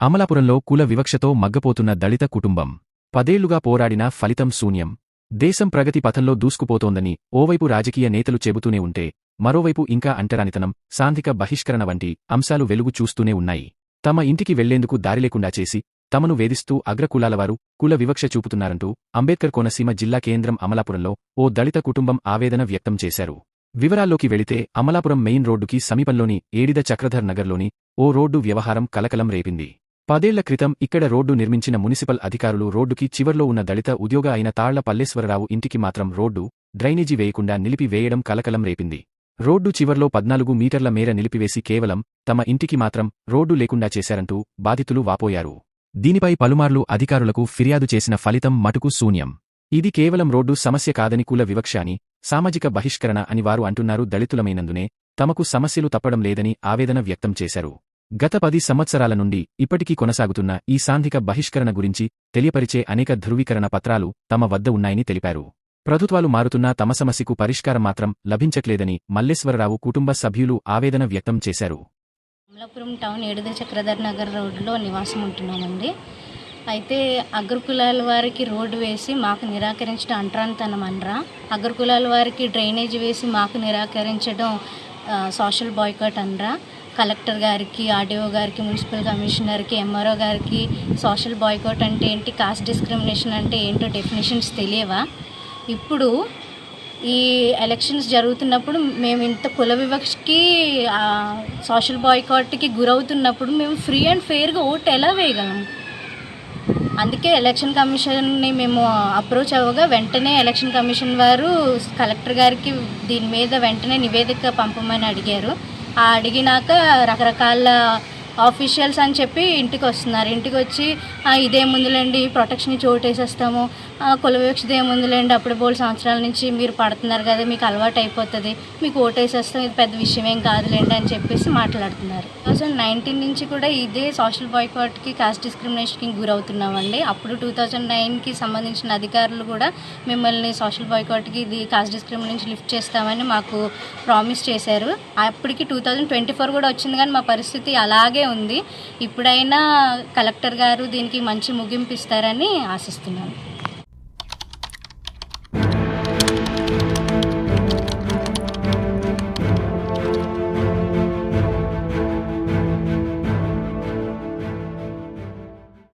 అమలాపురంలో కుల వివక్షతో మగ్గపోతున్న దళిత కుటుంబం. పదేళ్ళుగా పోరాడిన ఫలితం శూన్యం. దేశం ప్రగతి పథంలో దూసుకుపోతోందని ఓవైపు రాజకీయ నేతలు చెబుతూనే ఉంటే మరోవైపు ఇంకా అంటరానితనం సాంఘిక బహిష్కరణ వంటి అంశాలు వెలుగు చూస్తూనే ఉన్నాయి. తమ ఇంటికి వెళ్ళేందుకు దారిలేకుండా చేసి తమను వేధిస్తూ అగ్రకులాలవారు కుల వివక్ష చూపుతున్నారంటూ అంబేద్కర్ కోనసీమ జిల్లా కేంద్రం అమలాపురంలో ఓ దళిత కుటుంబం ఆవేదన వ్యక్తం చేశారు. వివరాల్లోకి వెళితే అమలాపురం మెయిన్ రోడ్డుకి సమీపంలోని ఏడిద చక్రధర్ నగర్లోని ఓ రోడ్డు వ్యవహారం కలకలం రేపింది. పదేళ్ళ క్రితం ఇక్కడ రోడ్డు నిర్మించిన మున్సిపల్ అధికారులు రోడ్డుకి చివర్లో ఉన్న దళిత ఉద్యోగ అయిన తాళ్ళ పల్లేశ్వరరావు ఇంటికి మాత్రం రోడ్డు డ్రైనేజీ వేయకుండా నిలిపివేయడం కలకలం రేపింది. రోడ్డు చివర్లో పద్నాలుగు మీటర్ల మేర నిలిపివేసి కేవలం తమ ఇంటికి మాత్రం రోడ్డు లేకుండా చేశారంటూ బాధితులు వాపోయారు. దీనిపై పలుమార్లు అధికారులకు ఫిర్యాదు చేసిన ఫలితం మటుకు శూన్యం. ఇది కేవలం రోడ్డు సమస్య కాదని కుల వివక్ష అని సామాజిక బహిష్కరణ అని వారు అంటున్నారు దళితులమైనందునే తమకు సమస్యలు తప్పడం లేదని ఆవేదన వ్యక్తం చేశారు. గత పది సంవత్సరాల నుండి ఇప్పటికీ కొనసాగుతున్న ఈ సాంఘిక బహిష్కరణ గురించి తెలియపరిచే అనేక ధృవీకరణ పత్రాలు తమ వద్ద ఉన్నాయని తెలిపారు. ప్రభుత్వాలు మారుతున్నా తమ సమస్యకు పరిష్కారం మాత్రం లభించట్లేదని మల్లేశ్వరరావు కుటుంబ సభ్యులు ఆవేదన వ్యక్తం చేశారు. అమలాపురం టౌన్ ఏడుద చక్రధర్ నగర్ రోడ్లో నివాసం ఉంటున్నామండి. అయితే అగ్రకులాల వారికి రోడ్డు వేసి మాకు నిరాకరించడం అంటరాంతనం అనరా. అగ్రకులాల వారికి డ్రైనేజ్ వేసి మాకు నిరాకరించడం సోషల్ బాయ్కాట్ అనరా. కలెక్టర్ గారికి ఆర్డీఓ గారికి మున్సిపల్ కమిషనర్కి ఎంఆర్ఓ గారికి సోషల్ బాయ్కాట్ అంటే ఏంటి కాస్ట్ డిస్క్రిమినేషన్ అంటే ఏంటో డెఫినేషన్స్ తెలియవా? ఇప్పుడు ఈ ఎలక్షన్స్ జరుగుతున్నప్పుడు మేము ఇంత కుల వివక్షకి సోషల్ బాయ్కాట్కి గురవుతున్నప్పుడు మేము ఫ్రీ అండ్ ఫెయిర్గా ఓటు ఎలా వేయగలం? అందుకే ఎలక్షన్ కమిషన్ని మేము అప్రోచ్ అవ్వగా వెంటనే ఎలక్షన్ కమిషన్ వారు కలెక్టర్ గారికి దీని మీద వెంటనే నివేదిక పంపమని అడిగారు. అడిగినాక రకరకాల ఆఫీషియల్స్ అని చెప్పి ఇంటికి వస్తున్నారు ఇంటికి వచ్చి ఇదేముందులేండి ప్రొటెక్షన్ ఇచ్చి ఓటేసేస్తాము ఆ, కుల వివక్షత ఏముందులేండి అప్పుడు బోల్ సంవత్సరాల నుంచి మీరు పడుతున్నారు కదా మీకు అలవాటు అయిపోతుంది. మీకు ఓటేసేస్తాం ఇది పెద్ద విషయం ఏం కాదులేండి అని చెప్పేసి మాట్లాడుతున్నారు. టూ థౌజండ్ నైన్టీన్ నుంచి కూడా ఇదే సోషల్ బాయ్కాట్కి కాస్ట్ డిస్క్రిమినేషన్కి గురవుతున్నామండి. అప్పుడు టూ థౌజండ్ నైన్కి సంబంధించిన అధికారులు కూడా మిమ్మల్ని సోషల్ బాయ్కాట్కి ఇది కాస్ట్ డిస్క్రిమినేషన్ లిఫ్ట్ చేస్తామని మాకు ప్రామిస్ చేశారు. అప్పటికి టూ థౌజండ్ ట్వంటీ ఫోర్ కూడా వచ్చింది కానీ మా పరిస్థితి అలాగే ఉంది. ఇప్పుడైనా కలెక్టర్ గారు దీనికి మంచి ముగింపు ఇస్తారని ఆశిస్తున్నాను.